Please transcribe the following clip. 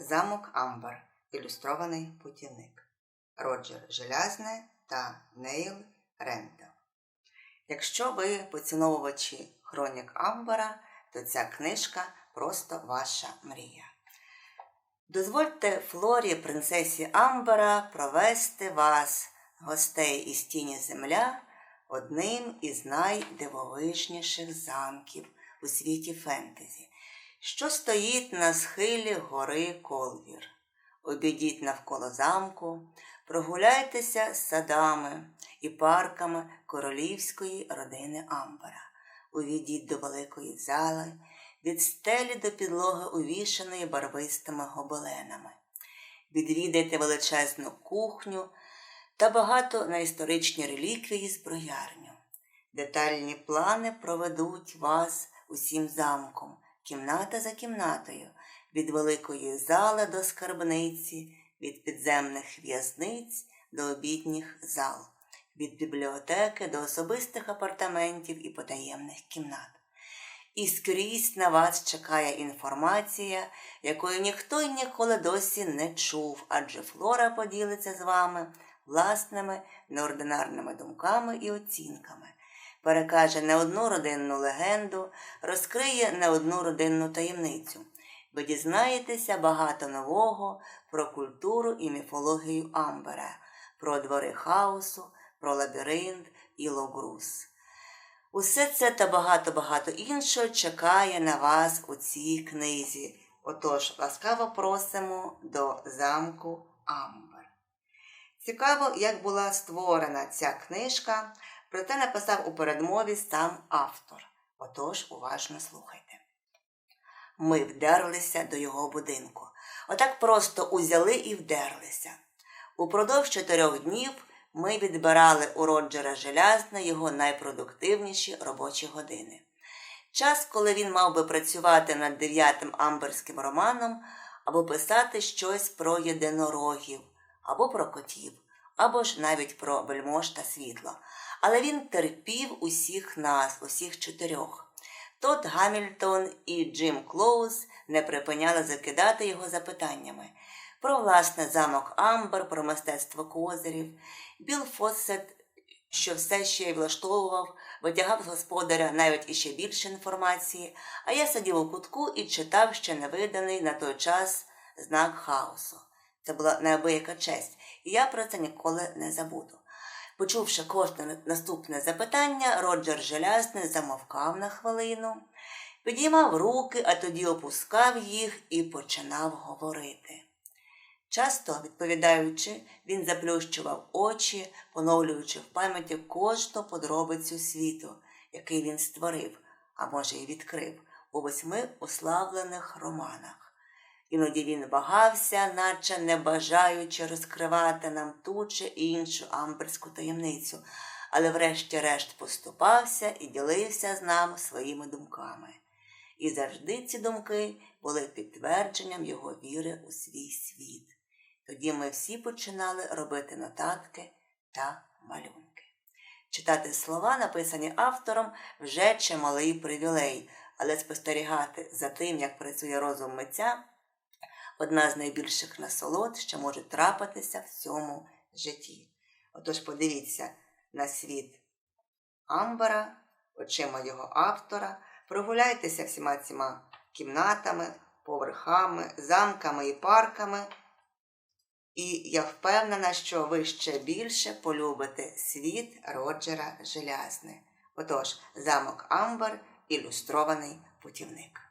Замок Амбар. Ілюстрований путівник. Роджер Желязне та Нейл Рендел. Якщо ви поціновувачі хронік Амбара, то ця книжка просто ваша мрія. Дозвольте Флорі, принцесі Амбара, провести вас, гостей із тіні земля, одним із найдивовижніших замків у світі фентезі, що стоїть на схилі гори Колвір. Обійдіть навколо замку, прогуляйтеся з садами і парками королівської родини Амбара. Увійдіть до великої зали, від стелі до підлоги увішаної барвистими гобеленами. Відвідайте величезну кухню та багато на історичні реліквії зброярню. Детальні плани проведуть вас усім замком, кімната за кімнатою, від великої зали до скарбниці, від підземних в'язниць до обідніх зал, від бібліотеки до особистих апартаментів і потаємних кімнат. І скрізь на вас чекає інформація, якої ніхто й ніколи досі не чув, адже Флора поділиться з вами власними неординарними думками і оцінками, перекаже не одну родинну легенду, розкриє не одну родинну таємницю. Ви дізнаєтеся багато нового про культуру і міфологію Амбера, про двори хаосу, про лабіринт і логрус. Усе це та багато-багато іншого чекає на вас у цій книзі. Отож, ласкаво просимо до замку Амбер. Цікаво, як була створена ця книжка, проте написав у передмові сам автор. Отож, уважно слухайте. Ми вдерлися до його будинку. Отак просто узяли і вдерлися. Упродовж чотирьох днів ми відбирали у Роджера Желязна його найпродуктивніші робочі години. Час, коли він мав би працювати над дев'ятим амберським романом, або писати щось про єдинорогів, або про котів, або ж навіть про вельмож та світло. Але він терпів усіх нас, усіх чотирьох. Тот Гамільтон і Джим Клоуз не припиняли закидати його запитаннями про власне замок Амбер, про мистецтво козирів. Біл Фоссет, що все ще й влаштовував, витягав з господаря навіть іще більше інформації, а я сидів у кутку і читав ще невиданий на той час знак хаосу. Це була неабияка честь, і я про це ніколи не забуду. Почувши кожне наступне запитання, Роджер Желязний замовкав на хвилину, підіймав руки, а тоді опускав їх і починав говорити. Часто, відповідаючи, він заплющував очі, поновлюючи в пам'яті кожну подробицю світу, який він створив, а може, й відкрив у восьми уславлених романах. Іноді він вагався, наче не бажаючи розкривати нам ту чи іншу амберську таємницю, але врешті-решт поступався і ділився з нами своїми думками. І завжди ці думки були підтвердженням його віри у свій світ. Тоді ми всі починали робити нотатки та малюнки. Читати слова, написані автором, вже чималий привілей, але спостерігати за тим, як працює розум митця одна з найбільших насолод, що може трапитися в цьому житті. Отож, подивіться на світ Амбара, очима його автора, прогуляйтеся всіма цими кімнатами, поверхами, замками і парками. І я впевнена, що ви ще більше полюбите світ Роджера Желязне. Отож, замок Амбар ілюстрований путівник.